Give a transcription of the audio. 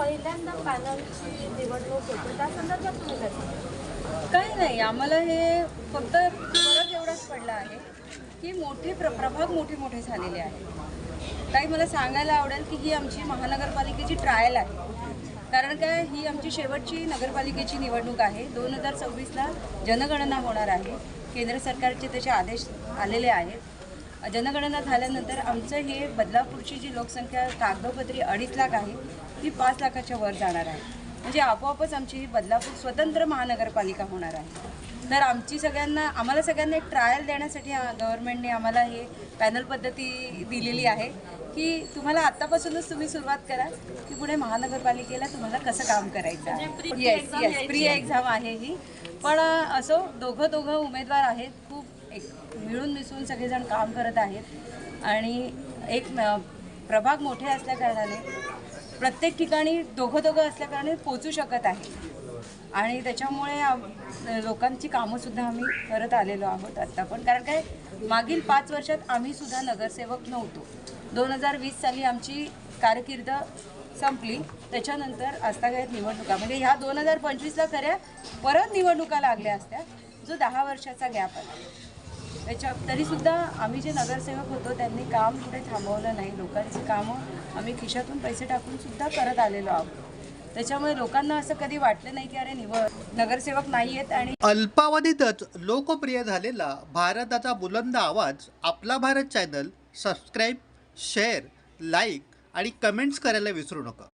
पहिल्यांदा पॅनलची निवडणूक होती. त्या संदर्भात तुम्ही काय काही नाही आम्हाला हे फक्त फरक एवढाच पडला आहे की मोठे प्र प्रभाग मोठे मोठे झालेले आहेत काही मला सांगायला आवडेल की ही आमची महानगरपालिकेची ट्रायल आहे. कारण काय ही आमची शेवटची नगरपालिकेची निवडणूक आहे. दोन हजार सव्वीसला जनगणना होणार आहे. केंद्र सरकारचे त्याचे आदेश आलेले आहेत. जनगणना झाल्यानंतर आमचं हे बदलापूरची जी लोकसंख्या कागदोपत्री अडीच लाख आहे ती पाच लाखाच्या वर जाणार आहे. म्हणजे आपोआपच आमची ही बदलापूर स्वतंत्र महानगरपालिका होणार आहे. तर आमची सगळ्यांना आम्हाला सगळ्यांना एक ट्रायल देण्यासाठी गव्हर्नमेंटने आम्हाला हे पॅनल पद्धती दिलेली आहे की तुम्हाला आत्तापासूनच तुम्ही सुरुवात करा की पुढे महानगरपालिकेला तुम्हाला कसं काम करायचं आहे. येस येस प्री एक्झाम आहे ही. पण असो दोघं दोघं उमेदवार आहेत. खूप एक मिळून मिसळून सगळेजण काम करत आहेत. आणि एक प्रभाग मोठे असल्याकारणाने प्रत्येक ठिकाणी दोघं दोघं असल्याकारणाने पोचू शकत आहे. आणि त्याच्यामुळे लोकांची कामंसुद्धा आम्ही करत आलेलो आहोत आत्ता पण. कारण काय मागील पाच वर्षात आम्ही सुद्धा नगरसेवक नव्हतो. दोन हजार वीस साली आमची कारकीर्द संपली. त्याच्यानंतर आस्थागायत निवडणुका. म्हणजे ह्या दोन हजार पंचवीसला खऱ्या परत निवडणुका लागल्या असत्या जो दहा वर्षाचा गॅप आहे त्याच्या तरीसुद्धा आम्ही जे नगरसेवक होतो त्यांनी काम कुठे थांबवलं नाही. लोकांची कामं आम्ही खिशातून पैसे टाकूनसुद्धा करत आलेलो आहोत. त्याच्यामुळे लोकांना असं कधी वाटलं नाही की अरे निवड नगरसेवक नाही आहेत आणि अल्पावधीतच लोकप्रिय झालेला भारताचा बुलंद आवाज आपला Bharat channel subscribe share like आणि कमेंट्स करायला विसरू नका.